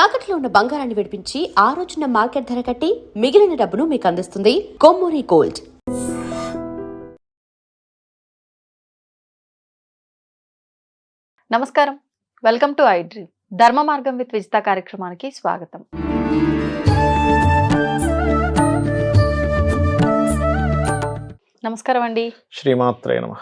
తాకట్లో ఉన్న బంగారాన్ని విడిపించి ఆ రోజున మార్కెట్ ధర కట్టి మిగిలిన డబ్బును మీకు అందిస్తుంది కొమ్మూరి గోల్డ్. నమస్కారం. Welcome to I dream Dharma Margam with Vijitha కార్యక్రమానికి స్వాగతం. నమస్కారం అండి. శ్రీమాత్రే నమ.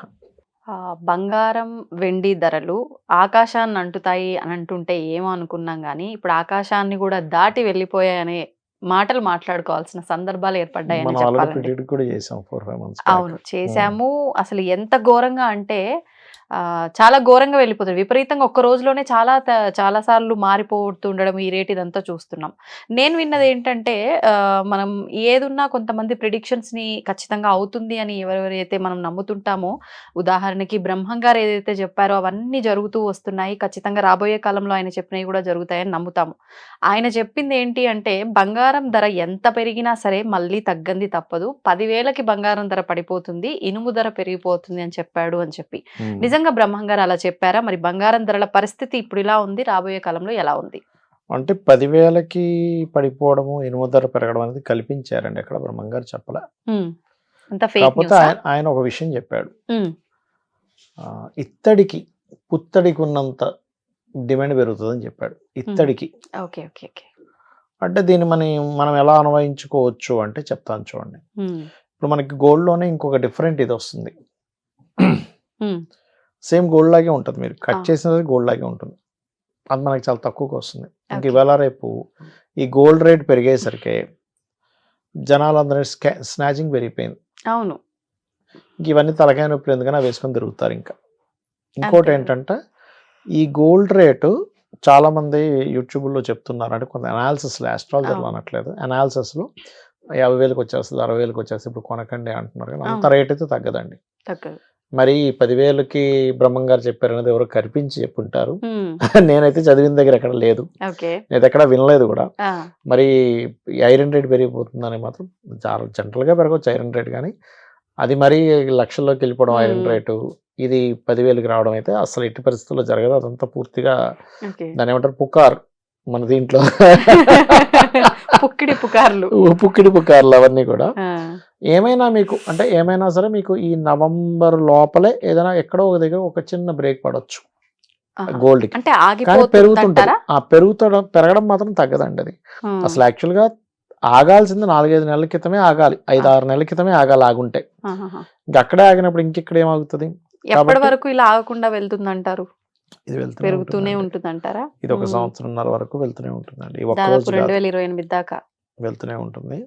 ఆ, బంగారం వెండి ధరలు ఆకాశాన్ని అంటుతాయి అని అంటుంటే ఏమో అనుకున్నాం కానీ ఇప్పుడు ఆకాశాన్ని కూడా దాటి వెళ్ళిపోయాయనే మాటలు మాట్లాడుకోవాల్సిన సందర్భాలు ఏర్పడ్డాయని మనం ఆల్రెడీ చెప్పాలండి ప్రిడిక్ట్ కూడా చేసాం ఫోర్ ఫైవ్ మంత్స్ అవును. చేశాము అసలు ఎంత ఘోరంగా అంటే చాలా ఘోరంగా వెళ్ళిపోతుంది విపరీతంగా ఒక్క రోజులోనే చాలా చాలా సార్లు మారిపోతుండడం ఈ రేట్ ఇదంతా చూస్తున్నాం. నేను విన్నది ఏంటంటే ఆ, మనం ఏదున్నా కొంతమంది ప్రిడిక్షన్స్ని ఖచ్చితంగా అవుతుంది అని ఎవరెవరైతే మనం నమ్ముతుంటామో ఉదాహరణకి బ్రహ్మం గారు ఏదైతే చెప్పారో అవన్నీ జరుగుతూ వస్తున్నాయి. ఖచ్చితంగా రాబోయే కాలంలో ఆయన చెప్పినవి కూడా జరుగుతాయని నమ్ముతాము. ఆయన చెప్పింది ఏంటి అంటే బంగారం ధర ఎంత పెరిగినా సరే మళ్ళీ తగ్గంది తప్పదు. పదివేలకి బంగారం ధర పడిపోతుంది. ఇనుము ధర పెరిగిపోతుంది అని చెప్పాడు అని చెప్పి. నిజంగా బ్రహ్మం గారు అలా చెప్పారా? మరి బంగారం ధరల పరిస్థితి ఇప్పుడు ఇలా ఉంది రాబోయే కాలంలో ఎలా ఉంది? అంటే పదివేలకి పడిపోవడము ఇనుము ధర పెరగడం అనేది కల్పించారండి ఎక్కడ బ్రహ్మంగారు చెప్పలే? కాకపోతే ఆయన ఒక విషయం చెప్పాడు. ఇత్తడికి పుత్తడికి ఉన్నంత డిమాండ్ పెరుగుతుందని చెప్పాడు. ఇత్తడికి. Okay okay okay. అంటే దీన్ని మనం మనం ఎలా అన్వయించుకోవచ్చు అంటే చెప్తాను చూడండి. ఇప్పుడు మనకి gold లోనే ఇంకొక డిఫరెంట్ ఇది వస్తుంది. సేమ్ గోల్డ్ లాగే ఉంటుంది మీరు. కట్ ఆ. చేసినది గోల్డ్ లాగే ఉంటుంది. అది మనకి చాలా తక్కువకి వస్తుంది. ఇంక. ఇవాళ రేపు ఈ గోల్డ్ రేట్ పెరిగేసరికి జనాలందరూ స్కా స్నాచింగ్ పెరిగిపోయింది. అవును. ఇంక ఇవన్నీ తలకాయ నొప్పులు ఎందుకని అవి వేసుకొని తిరుగుతారు ఇంకా. ఇంకోటి. ఏంటంటే ఈ గోల్డ్ రేటు చాలా మంది యూట్యూబ్లో చెప్తున్నారు. అంటే కొంత అనాలిసిస్లో ఆస్ట్రాలజర్లో. అనట్లేదు అనాలిసిస్లో యాభై వేలకు వచ్చేస్తుంది అరవై వేలకు వచ్చేస్తుంది. ఇప్పుడు కొనకండి అంటున్నారు కానీ అంత. రేట్ అయితే తగ్గదండి. తగ్గదు. మరి ఈ పదివేలకి బ్రహ్మం గారు చెప్పారు అనేది ఎవరో కనిపించి చెప్పుంటారు. నేనైతే చదివిన దగ్గర ఎక్కడ లేదు. నేను ఎక్కడ వినలేదు కూడా. మరి ఐరన్ రేట్ పెరిగిపోతుందని మాత్రం చాలా జనరల్గా పెరగవచ్చు ఐరన్ రేట్ కానీ అది మరీ లక్షల్లోకి వెళ్ళిపోవడం ఐరన్. రేటు ఇది పదివేలకి రావడం అయితే అసలు ఎట్టి పరిస్థితుల్లో జరగదు. అదంతా పూర్తిగా దాని ఏమంటారు? పుకార్ మన దీంట్లో. పుక్కిడి పుకార్లు. పుక్కిడి పుకార్లు అవన్నీ కూడా. ఏమైనా మీకు అంటే ఏమైనా సరే మీకు ఈ నవంబర్ లోపలే ఏదైనా ఎక్కడో ఒక దగ్గర ఒక చిన్న బ్రేక్ పడవచ్చు అంటే కానీ పెరుగుతుంటారా ఆ పెరుగుతడం పెరగడం మాత్రం తగ్గదండి అది. అసలు యాక్చువల్గా ఆగాల్సింది నాలుగైదు నెలల క్రితమే ఆగాలి. ఐదు ఆరు నెలల క్రితమే ఆగాలి ఆగుంటే. అక్కడే ఆగినప్పుడు ఇంకెక్కడ ఏమాగుతుంది ఎప్పటి వరకు ఇలా ఆగకుండా వెళ్తుందంటారు? ఇది వెళ్తూనే పెరుగుతూనే ఉంటుందండి. ఉంటుందంటారా? ఇది ఒక. సంవత్సరంన్నర వరకు వెళ్తూనే ఉంటుందండి. దాదాపు రెండు వేల ఇరవై ఎనిమిది దాకా. వెళ్తూనే ఉంటుంది.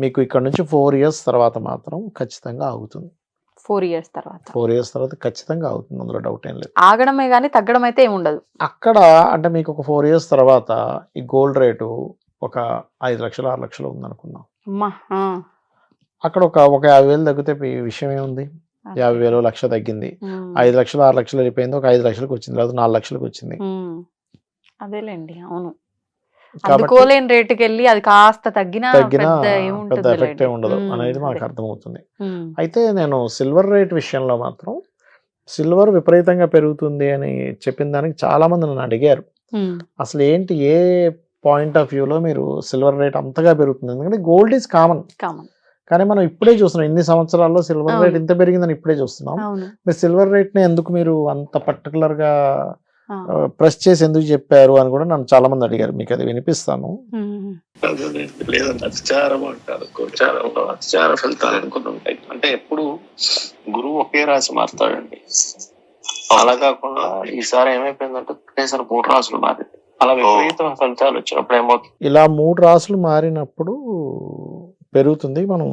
మీకు ఇక్కడ నుంచి ఫోర్ ఇయర్స్ తర్వాత మాత్రం ఖచ్చితంగా ఆగుతుంది. ఫోర్ ఇయర్స్ తర్వాత. ఫోర్ ఇయర్స్ తర్వాత ఖచ్చితంగా ఆగుతుంది. అందులో డౌట్ ఏం లేదు. ఆగడమే గానీ తగ్గడం అయితే ఉండదు. అక్కడ అంటే మీకు ఒక ఫోర్ ఇయర్స్ తర్వాత ఈ గోల్డ్ రేటు ఒక ఐదు లక్షలు ఆరు లక్షలు ఉందనుకుందాం. అక్కడ ఒక ఒక యాభై వేలు తగ్గితే ఈ విషయం ఏముంది? యాభై వేలు లక్ష తగ్గింది. ఐదు లక్షలు ఆరు లక్షలు వెళ్ళిపోయింది. ఒక ఐదు లక్షలకు వచ్చింది. లేదా నాలుగు లక్షలకు వచ్చింది. అదేలేండి. అవును. అందుకోలేని రేటుకి వెళ్ళి అది కాస్త తగ్గినా తగ్గిన పెద్ద ఎఫెక్ట్ ఉండదు అనేది మనకు అదే. అర్థమవుతుంది. అయితే నేను సిల్వర్ రేట్ విషయంలో మాత్రం సిల్వర్ విపరీతంగా పెరుగుతుంది అని చెప్పిన దానికి చాలా మంది నన్ను అడిగారు. అసలు ఏంటి ఏ పాయింట్ ఆఫ్ వ్యూలో మీరు సిల్వర్ రేట్ అంతగా పెరుగుతుంది? ఎందుకంటే గోల్డ్ ఈజ్ కామన్. కామన్. కానీ మనం ఇప్పుడే చూస్తున్నాం ఇన్ని సంవత్సరాల్లో సిల్వర్ రేట్. ఇంత పెరిగిందని ఇప్పుడే చూస్తున్నాం. అవును. మీరు సిల్వర్ రేట్ని ఎందుకు మీరు అంత పర్టికులర్గా. ప్రెస్ చేసి ఎందుకు చెప్పారు అని కూడా నన్ను చాలా మంది అడిగారు. మీకు అది వినిపిస్తాను. లేదండి. అతిచారం అంటారు గోచారంలో అతిచార ఫలితాలు అంటే ఎప్పుడు గురువు ఒకే రాశి మారుతాడండి. అలా కాకుండా ఈసారి ఏమైపోయిందంటే ఒకేసారి మూడు రాసులు మారింది. అలా విపరీత ఫలితాలు వచ్చినప్పుడు ఏమవుతుంది? ఇలా మూడు రాసులు మారినప్పుడు పెరుగుతుంది. మనం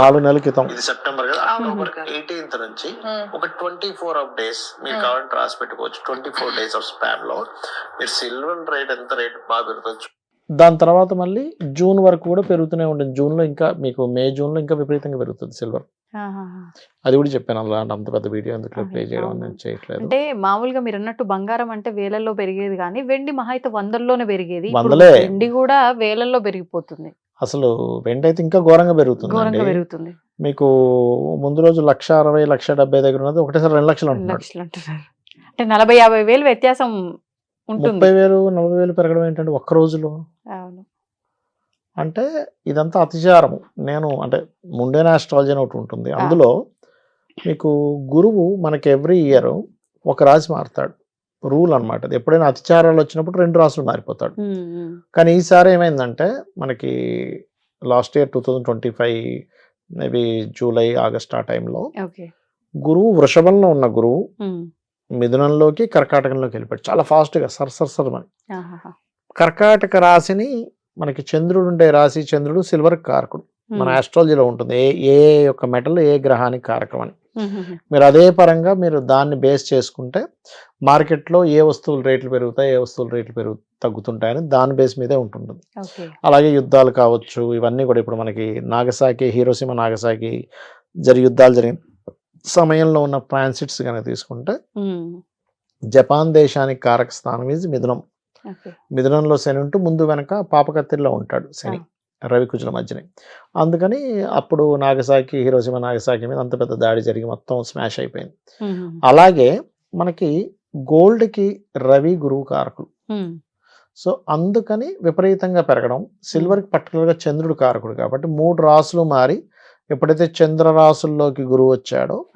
నాలుగు నెలల క్రితం ఇది సెప్టెంబర్ కదా? ఎయిటీన్త్ నుంచి ఒక ట్వంటీ ఫోర్ ఆఫ్ డేస్ మీరు కావాలంటే రాసి పెట్టుకోవచ్చు. ట్వంటీ ఫోర్ డేస్ ఆఫ్ స్పాన్లో మీరు సిల్వర్ రేట్ ఎంత రేట్ బాగా పెరుగుతుంది దాని తర్వాత మళ్ళీ జూన్ వరకు కూడా పెరుగుతూనే ఉంటుంది. జూన్లో ఇంకా మీకు మే జూన్లో ఇంకా విపరీతంగా పెరుగుతుంది సిల్వర్. అది కూడా చెప్పాను అలా అంత పెద్ద వీడియో ఎందుకు ప్లే చేయడం. నేను చేయట్లేదు. అంటే మామూలుగా మీరు అన్నట్టు బంగారం అంటే వేలల్లో పెరిగేది కానీ వెండి మహా అయితే వందల్లోనే పెరిగేది. వెండి కూడా వేలల్లో పెరిగిపోతుంది. అసలు వెంట అయితే ఇంకా ఘోరంగా పెరుగుతుంది మీకు ముందు రోజు లక్ష అరవై లక్ష డెబ్బై దగ్గర ఉన్నది ఒకటేసారి రెండు లక్షలు అంటున్నారు. అంటే నలభై యాభై వేలు వ్యత్యాసం ముప్పై వేలు నలభై వేలు పెరగడం ఏంటంటే ఒక్క రోజులో? అంటే ఇదంతా అతిచారము. నేను అంటే ముండేన ఆస్ట్రాలజీ అని ఒకటి ఉంటుంది. అందులో మీకు గురువు మనకి ఎవ్రీ ఇయర్ ఒక రాశి మారుతాడు. రూల్ అన్నమాట అది ఎప్పుడైనా అతిచారాలు వచ్చినప్పుడు రెండు రాసులు మారిపోతాడు. కానీ ఈసారి ఏమైందంటే మనకి last year two thousand twenty five maybe July August ఆ టైంలో గురువు వృషభంలో ఉన్న గురువు. మిథునంలోకి కర్కాటకంలోకి వెళ్ళిపోయాడు చాలా ఫాస్ట్గా సర్ సర్ సర్ అని. కర్కాటక రాశిని మనకి చంద్రుడు ఉండే రాశి చంద్రుడు సిల్వర్ కారకుడు మన. ఆస్ట్రాలజీలో ఉంటుంది ఏ ఏ యొక్క మెటల్ ఏ గ్రహానికి కారకం అని. మీరు అదే పరంగా మీరు దాన్ని బేస్ చేసుకుంటే మార్కెట్లో ఏ వస్తువుల రేట్లు పెరుగుతాయి ఏ వస్తువుల రేట్లు పెరుగు తగ్గుతుంటాయని దాని బేస్ మీదే ఉంటుంది ఓకే. అలాగే యుద్ధాలు కావచ్చు ఇవన్నీ కూడా ఇప్పుడు మనకి నాగసాకి హీరోసీమ నాగసాకి జరి యుద్ధాలు జరిగిన సమయంలో ఉన్న ట్రాన్సిట్స్ కనుక తీసుకుంటే. జపాన్ దేశానికి కారక స్థానం ఇది మిథునం. మిథునంలో శని ఉంటూ ముందు వెనక పాపకత్తిలో ఉంటాడు శని. రవికుజుల మధ్యనే. అందుకని అప్పుడు నాగసాకి హీరోసీమ నాగసాకి మీద అంత పెద్ద దాడి జరిగి మొత్తం స్మాష్ అయిపోయింది. అలాగే మనకి గోల్డ్కి రవి గురువు కారకులు. సో అందుకని విపరీతంగా పెరగడం సిల్వర్కి పర్టికులర్గా చంద్రుడు కారకుడు కాబట్టి మూడు రాసులు మారి ఎప్పుడైతే చంద్ర రాసుల్లోకి గురువు వచ్చాడో.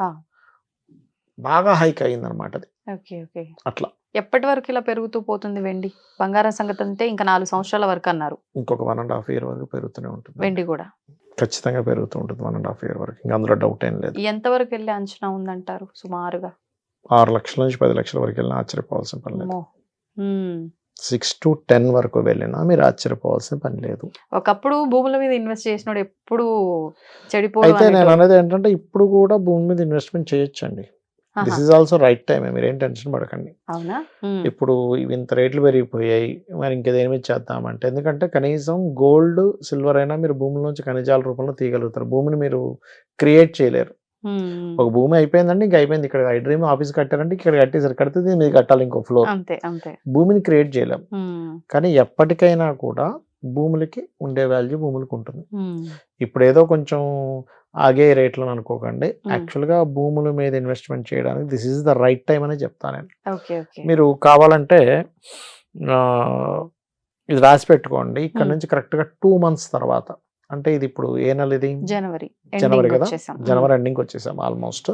బాగా హైక్ అయిందనమాట అది. Okay okay. అట్లా. ఎప్పటి వరకు ఇలా పెరుగుతూ పోతుంది వెండి? బంగారం సంగతి అంతే ఇంకా నాలుగు సంవత్సరాల వరకు అన్నారు. ఇంకొక వన్ అండ్ హాఫ్ ఇయర్ వరకు పెరుగుతూనే ఉంటుంది. వెండి కూడా. ఖచ్చితంగా పెరుగుతూ ఉంటుంది వన్ అండ్ హాఫ్ ఇయర్ వరకు. ఇంకా అందులో డౌట్ ఏం లేదు. ఎంత వరకు వెళ్ళే అంచనా ఉందంటారు సుమారుగా? ఆరు లక్షల నుంచి పది లక్షల వరకు వెళ్ళినా ఆశ్చర్యపోవాల్సిన పని లేదు. సిక్స్ టు టెన్ వరకు వెళ్ళినా మీరు ఆశ్చర్యపోవాల్సిన పని లేదు. ఒకప్పుడు భూముల మీద ఇన్వెస్ట్ చేసినోడు ఎప్పుడు చెడిపోవడం అయితే నేను. అనేది ఏంటంటే ఇప్పుడు కూడా భూమి మీద ఇన్వెస్ట్మెంట్ చేయొచ్చండి. This is also right time మీరేం టెన్షన్ పడకండి. అవునా. ఇప్పుడు ఇవి ఇంత రేట్లు పెరిగిపోయాయి మరి ఇంకా దేని మీద చేద్దామంటే ఎందుకంటే కనీసం గోల్డ్ సిల్వర్ అయినా మీరు భూమిలోంచి ఖనిజాల రూపంలో తీయగలుగుతారు. భూమిని మీరు క్రియేట్ చేయలేరు. ఒక భూమి అయిపోయిందండి ఇంకా అయిపోయింది. ఇక్కడ ఐ డ్రీమ్ ఆఫీస్ కట్టారంటే ఇక్కడ కట్టేసారు కడితే దీని మీద కట్టాలి ఇంకో ఫ్లోర్. అంతే అంతే. భూమిని క్రియేట్ చేయలేం. కానీ ఎప్పటికైనా కూడా భూములకి ఉండే వాల్యూ భూములకు ఉంటుంది. ఇప్పుడు ఏదో కొంచెం ఆగే రేట్లు అనుకోకండి. యాక్చువల్గా భూముల మీద ఇన్వెస్ట్మెంట్ చేయడానికి this is the right time అని చెప్తాను నేను. మీరు కావాలంటే ఇది రాసి పెట్టుకోండి. ఇక్కడ. నుంచి కరెక్ట్గా టూ మంత్స్ తర్వాత అంటే ఇది ఇప్పుడు ఏ నెల ఇది? జనవరి. జనవరి ఎండింగ్ కదా. జనవరి ఎండింగ్ వచ్చేసాం ఆల్మోస్ట్.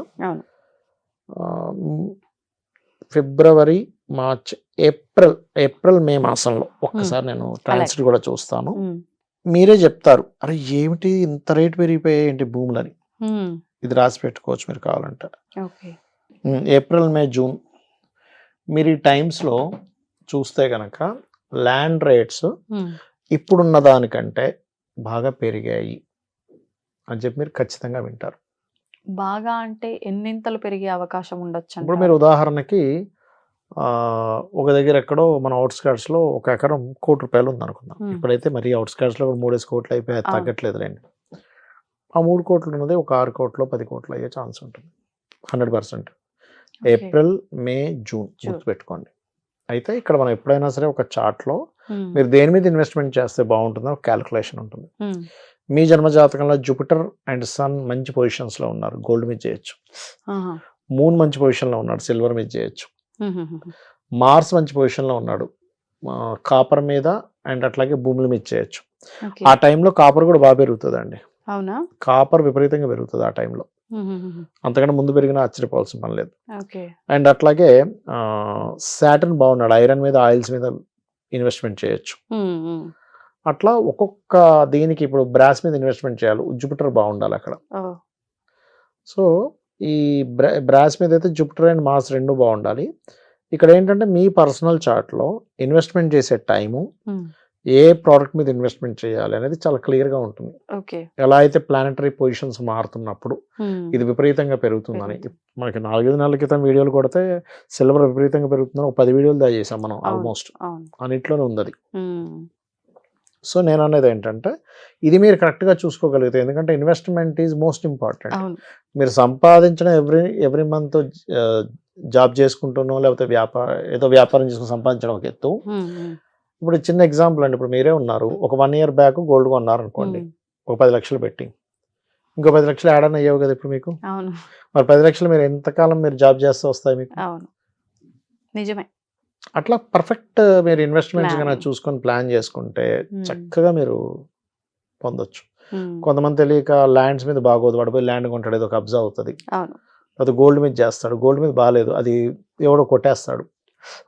ఫిబ్రవరి మార్చ్ ఏప్రిల్ ఏప్రిల్ మే మాసంలో ఒక్కసారి నేను ట్రాన్స్ఫర్ కూడా చూస్తాను. మీరే చెప్తారు. అరే ఏమిటి ఇంత రేట్ పెరిగిపోయాయి ఏంటి భూములని. ఇది రాసి పెట్టుకోవచ్చు మీరు కావాలంటే. April May June. మీరు ఈ టైమ్స్లో చూస్తే కనుక ల్యాండ్ రేట్స్. ఇప్పుడున్న దానికంటే బాగా పెరిగాయి అని చెప్పి మీరు ఖచ్చితంగా వింటారు. బాగా అంటే ఎన్నింతలు పెరిగే అవకాశం ఉండొచ్చు ఇప్పుడు మీరు ఉదాహరణకి ఒక దగ్గర ఎక్కడో మన outskirts లో ఒక ఎకరం కోటి రూపాయలు ఉంది అనుకుందాం. ఇప్పుడైతే మరి outskirts లో కూడా మూడేసి కోట్లు అయిపోయి అవును. తగ్గట్లేదులేండి. ఆ మూడు కోట్లు ఉన్నది ఒక ఆరు కోట్లు పది కోట్లు అయ్యే ఛాన్స్ ఉంటుంది. Hundred percent. April May June June. గుర్తుపెట్టుకోండి. అయితే ఇక్కడ మనం ఎప్పుడైనా సరే ఒక చార్ట్లో మీరు దేని మీద ఇన్వెస్ట్మెంట్ చేస్తే బాగుంటుందో ఒక క్యాలిక్యులేషన్ ఉంటుంది. మీ జన్మ జాతకంలో జూపిటర్ అండ్ సన్ మంచి పొజిషన్స్లో ఉన్నారు గోల్డ్ మీద చేయొచ్చు. మూన్ మంచి పొజిషన్లో ఉన్నాడు సిల్వర్ మీద చేయొచ్చు. మార్స్ మంచి పొజిషన్లో ఉన్నాడు కాపర్ మీద అండ్ అట్లాగే భూముల మీద చేయొచ్చు. ఆ టైంలో కాపర్ కూడా బాగా పెరుగుతుందండి. అవునా? కాపర్ విపరీతంగా పెరుగుతుంది ఆ టైంలో. అంతకంటే ముందు పెరిగినా ఆశ్చర్యపోవాల్సిన పని లేదు. అండ్ అట్లాగే సాటర్న్ బాగున్నాడు. ఐరన్ మీద ఆయిల్స్ మీద ఇన్వెస్ట్మెంట్ చేయొచ్చు. అట్లా ఒక్కొక్క దీనికి ఇప్పుడు బ్రాస్ మీద ఇన్వెస్ట్మెంట్ చేయాలి. జూపిటర్ బాగుండాలి అక్కడ. సో ఈ బ్రా బ్రాస్ మీద అయితే జూపిటర్ అండ్ మాస్ రెండు బాగుండాలి ఇక్కడ ఏంటంటే మీ పర్సనల్ చార్ట్లో ఇన్వెస్ట్మెంట్ చేసే టైము ఏ ప్రోడక్ట్ మీద ఇన్వెస్ట్మెంట్ చేయాలి అనేది చాలా క్లియర్గా ఉంటుంది. ఓకే. ఎలా అయితే ప్లానటరీ పొజిషన్స్ మారుతున్నప్పుడు ఇది విపరీతంగా పెరుగుతుందని. మనకి నాలుగైదు నెలల క్రితం వీడియోలు కొడితే సిల్వర్ విపరీతంగా పెరుగుతుందని ఒక పది వీడియోలు దా చేసాం మనం. ఆల్మోస్ట్ అన్నిట్లోనే ఉంది అది. సో నేను అనేది ఏంటంటే ఇది మీరు కరెక్ట్గా చూసుకోగలిగితే ఎందుకంటే ఇన్వెస్ట్మెంట్ ఈజ్ మోస్ట్ ఇంపార్టెంట్. మీరు సంపాదించిన ఎవ్రీ ఎవ్రీ మంత్ జాబ్ చేసుకుంటున్నో లేకపోతే వ్యాపారం ఏదో వ్యాపారం చేసుకుని సంపాదించడం ఒక ఎత్తు. ఇప్పుడు చిన్న ఎగ్జాంపుల్ అండి. ఇప్పుడు మీరే ఉన్నారు. ఒక వన్ ఇయర్ బ్యాక్ గోల్డ్ కొన్నారు అనుకోండి. ఒక పది లక్షలు పెట్టి. ఇంకో పది లక్షలు యాడ్ అని అయ్యావు కదా ఇప్పుడు మీకు? మరి పది లక్షలు మీరు ఎంతకాలం మీరు జాబ్ చేస్తూ వస్తాయి మీకు? నిజమే. అట్లా పర్ఫెక్ట్ మీరు ఇన్వెస్ట్మెంట్స్ Planning. చూసుకొని ప్లాన్ చేసుకుంటే Hmm. చక్కగా మీరు పొందొచ్చు. ఉమ్, కొంతమంది తెలియక ల్యాండ్స్ మీద బాగోదు. వాడు పోయి ల్యాండ్ కొంటాడు ఏదో కబ్జా అవుతుంది. అది గోల్డ్ మీద చేస్తాడు. గోల్డ్ మీద బాగాలేదు. అది ఎవడో కొట్టేస్తాడు.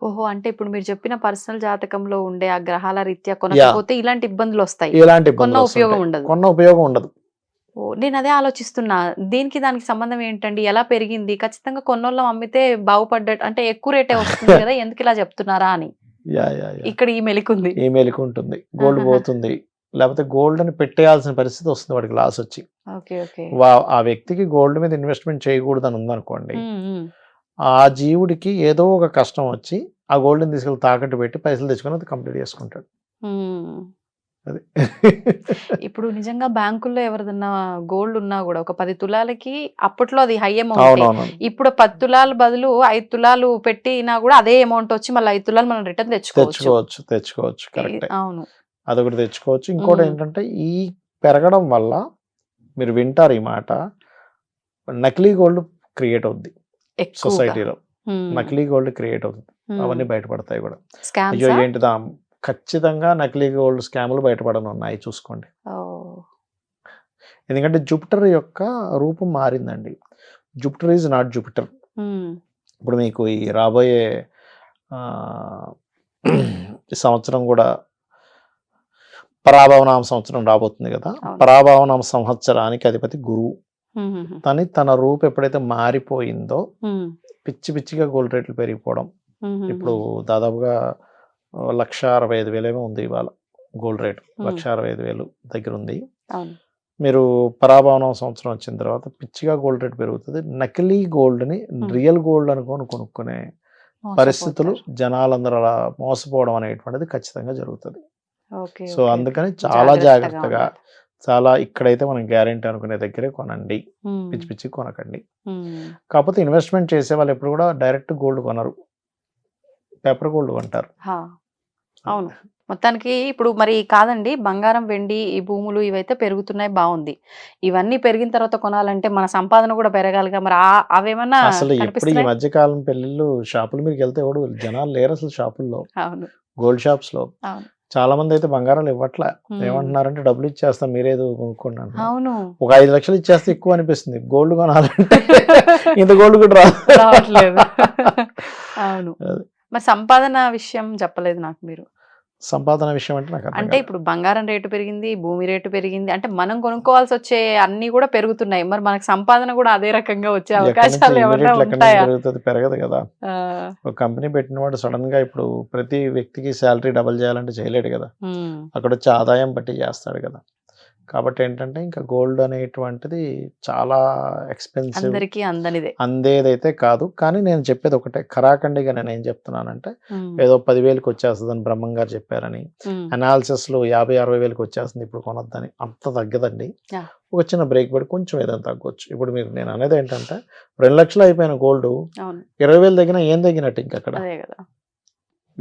ఓహో అంటే ఇప్పుడు మీరు చెప్పిన పర్సనల్ జాతకంలో ఉండే ఆ గ్రహాల రీత్యా కొనకపోతే ఇలాంటి ఇబ్బందులు వస్తాయి. ఇలాంటి కొన్న ఉపయోగం. ఉండదు. కొన్న ఉపయోగం ఉండదు. నేను అదే ఆలోచిస్తున్నా. దీనికి దానికి సంబంధం ఏంటండి? ఎలా పెరిగింది? ఖచ్చితంగా కొన్నోళ్ళం అమ్మితే బాగుపడ్డట్టు అంటే ఎక్కువ రేటే వస్తుంది కదా ఎందుకు ఇలా చెప్తున్నారా అని. ఇక్కడ ఈ మెలికుంది. ఈ మెలికి ఉంటుంది గోల్డ్. పోతుంది. లేకపోతే గోల్డ్ అని పెట్టేయాల్సిన పరిస్థితి వస్తుంది వాడికి లాస్ వచ్చి. ఆ వ్యక్తికి గోల్డ్ మీద ఇన్వెస్ట్మెంట్ చేయకూడదు అని ఉందనుకోండి. ఆ జీవుడికి ఏదో ఒక కష్టం వచ్చి ఆ గోల్డ్ని తీసుకెళ్ళి తాకట్టు పెట్టి పైసలు తెచ్చుకొని అది కంప్లీట్ చేసుకుంటాడు. అది. ఇప్పుడు నిజంగా బ్యాంకుల్లో ఎవరిదన్నా గోల్డ్ ఉన్నా కూడా ఒక పది తులాలకి అప్పట్లో అది హై అమౌంట్. ఇప్పుడు పది తులాల బదులు ఐదు తులాలు పెట్టినా కూడా అదే అమౌంట్ వచ్చి మళ్ళీ ఐదు తులాలు మనం రిటర్న్ తెచ్చుకోవచ్చు. తెచ్చుకోవచ్చు కరెక్ట్. అవును. అదొకటి తెచ్చుకోవచ్చు. ఇంకోటి. ఏంటంటే ఈ పెరగడం వల్ల మీరు వింటారు ఈ మాట నకిలీ గోల్డ్ క్రియేట్ అవుద్ది. సొసైటీలో. నకిలీ గోల్డ్ క్రియేట్ అవుతుంది. అవన్నీ బయటపడతాయి కూడా. అయ్యో? ఏంటిదా? ఖచ్చితంగా నకిలీ గోల్డ్ స్కాములు బయటపడను ఉన్నాయి చూసుకోండి. ఎందుకంటే జూపిటర్ యొక్క రూపం మారిందండి. Jupiter is not Jupiter. ఇప్పుడు మీకు ఈ రాబోయే సంవత్సరం కూడా పరాభవనామ సంవత్సరం రాబోతుంది కదా. పరాభవనామ సంవత్సరానికి అధిపతి గురువు. తని తన రూపు ఎప్పుడైతే మారిపోయిందో పిచ్చి పిచ్చిగా గోల్డ్ రేట్లు పెరిగిపోవడం. ఇప్పుడు దాదాపుగా లక్ష అరవై ఐదు వేలేమో ఉంది ఇవాళ గోల్డ్ రేట్. లక్ష అరవై ఐదు వేలు దగ్గర ఉంది మీరు పరాభవనం సంవత్సరం వచ్చిన తర్వాత పిచ్చిగా గోల్డ్ రేట్ పెరుగుతుంది. నకిలీ గోల్డ్ని రియల్ గోల్డ్ అనుకొని కొనుక్కునే పరిస్థితులు. జనాలందరూ అలా మోసపోవడం అనేటువంటిది ఖచ్చితంగా జరుగుతుంది. సో. అందుకని చాలా జాగ్రత్తగా. చాలా ఇక్కడైతే మనం గ్యారెంటీ అనుకునే దగ్గరే కొనండి. పిచ్చి పిచ్చి కొనకండి. కాకపోతే ఇన్వెస్ట్మెంట్ చేసే వాళ్ళు ఎప్పుడు కూడా డైరెక్ట్ గోల్డ్ కొనరు. పేపర్ గోల్డ్ కొంటారు. హా, అవును. మొత్తానికి ఇప్పుడు మరి కాదండి బంగారం వెండి ఈ భూములు ఇవైతే పెరుగుతున్నాయి బాగుంది. ఇవన్నీ పెరిగిన తర్వాత కొనాలంటే మన సంపాదన కూడా పెరగాలిగా. మరి అవేమన్నా అసలు ఎప్పుడు ఈ మధ్య కాలం పెళ్ళిళ్ళు షాపుల మీదకి వెళ్తే ఎవడు జనాలు లేరు అసలు షాపుల్లో. గోల్డ్ షాప్స్లో. చాలా మంది అయితే బంగారాలు ఇవ్వట్లే. ఏమంటున్నారంటే డబ్బులు ఇచ్చేస్తాం మీరేదో కొనుక్కోండి. అవును. ఒక ఐదు లక్షలు ఇచ్చేస్తే ఎక్కువ అనిపిస్తుంది. గోల్డ్ కొనాలంటే ఇంత గోల్డ్ కూడా రాదు. రావట్లేదు. అవును. మరి సంపాదన విషయం చెప్పలేదు నాకు మీరు. సంపాదన విషయం అంటే నాకు అంటే. ఇప్పుడు బంగారం రేటు పెరిగింది భూమి రేటు పెరిగింది అంటే మనం కొనుక్కోవాల్సి వచ్చే అన్ని కూడా పెరుగుతున్నాయి. మరి మనకు సంపాదన కూడా అదే రకంగా వచ్చే అవకాశాలు ఉంటాయా? పెరుగుతుంది పెరగదు కదా. ఒక కంపెనీ పెట్టిన వాడు సడన్గా ఇప్పుడు ప్రతి వ్యక్తికి శాలరీ డబల్ చేయాలంటే చేయలేడు కదా. అక్కడ వచ్చి ఆదాయం బట్టి చేస్తాడు కదా. కాబట్టి ఏంటంటే ఇంకా గోల్డ్ అనేటువంటిది చాలా ఎక్స్పెన్సివ్ అందరికీ అందనిదే. అందేదైతే కాదు. కానీ నేను చెప్పేది ఒకటే. ఖరాఖండిగా నేను ఏం చెప్తున్నానంటే ఏదో పదివేలకు వచ్చేస్తుందని బ్రహ్మం గారు చెప్పారని. అనాలిసిస్లో యాభై అరవై వేలకు వచ్చేస్తుంది ఇప్పుడు కొనొద్దని. అంత తగ్గదండి. ఒక చిన్న బ్రేక్ పడి కొంచెం ఏదైనా తగ్గొచ్చు. ఇప్పుడు మీరు నేను అనేది ఏంటంటే రెండు లక్షలు అయిపోయిన గోల్డ్ ఇరవై వేలు తగ్గినా ఏం తగ్గినట్టు ఇంకా అక్కడ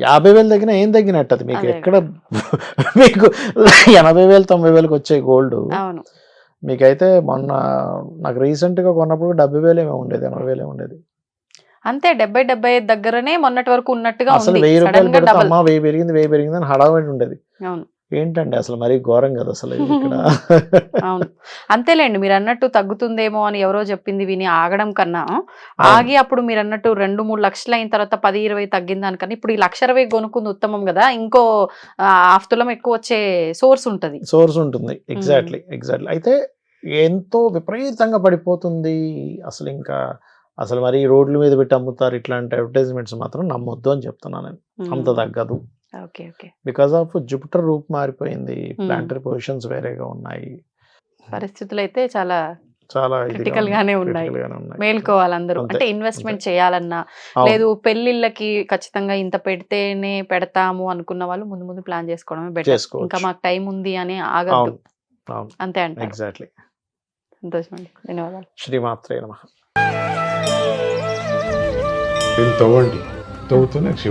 యాభై వేలు తగ్గినా ఏం తగ్గినట్టు అది మీకు ఎక్కడ మీకు ఎనభై వేలు తొంభై వేలకు వచ్చే గోల్డ్. మీకైతే మొన్న నాకు రీసెంట్గా కొన్నప్పుడు డెబ్బై వేలు ఏమో ఉండేది ఎనభై వేలే ఉండేది. అంతే డెబ్బై డెబ్బై ఐదు దగ్గరనే మొన్నటి వరకు ఉన్నట్టుగా అసలు వెయ్యి రూపాయలు పెడితే అమ్మా వెయ్యి పెరిగింది వెయ్యి పెరిగింది అని హడావిడి ఉండేది. ఏంటండి అసలు మరీ ఘోరం కదా అసలు ఇక్కడ? అవును. అంతేలేండి మీరు అన్నట్టు తగ్గుతుందేమో అని ఎవరో చెప్పింది విని ఆగడం కన్నా. ఆగి అప్పుడు మీరు అన్నట్టు రెండు మూడు లక్షలు అయిన తర్వాత పది ఇరవై తగ్గిన దానికన్నా ఇప్పుడు ఈ లక్ష ఇరవై కొనుక్కుంది ఉత్తమం కదా ఇంకో ఆ, హాఫ్ తులం ఎక్కువ వచ్చే సోర్స్ ఉంటది. సోర్స్ ఉంటుంది. Exactly exactly. అయితే ఎంతో విపరీతంగా పడిపోతుంది అసలు ఇంకా. అసలు మరి రోడ్ల మీద పెట్టి అమ్ముతారు ఇట్లాంటి అడ్వర్టైజ్మెంట్స్ మాత్రం నమ్మొద్దు అని చెప్తున్నాను నేను. అంత తగ్గదు. బికాస్ ఆఫ్ జూపిటర్ రూప్ మారిపోయింది. ప్లాంటరీ పొజిషన్స్ వేరేగా ఉన్నాయి. పరిస్థితులు అయితే చాలా చాలా క్రిటికల్. గానే ఉన్నాయి. మేల్కోవాలి అందరూ. అంటే ఇన్వెస్ట్మెంట్ చేయాలన్నా. లేదు పెళ్ళిళ్ళకి ఖచ్చితంగా ఇంత పెడితేనే పెడతాము అనుకున్న వాళ్ళు ముందు ముందు ప్లాన్ చేసుకోవడమే బెటర్. ఇంకా మాకు టైం ఉంది అని అవును అంతే అంటారు. ఎగ్జాక్ట్లీ సంతోషం అండి. ధన్యవాదాలు. శ్రీమాత్రే నమ. తవ్వండి. తవ్వుతూనే శివ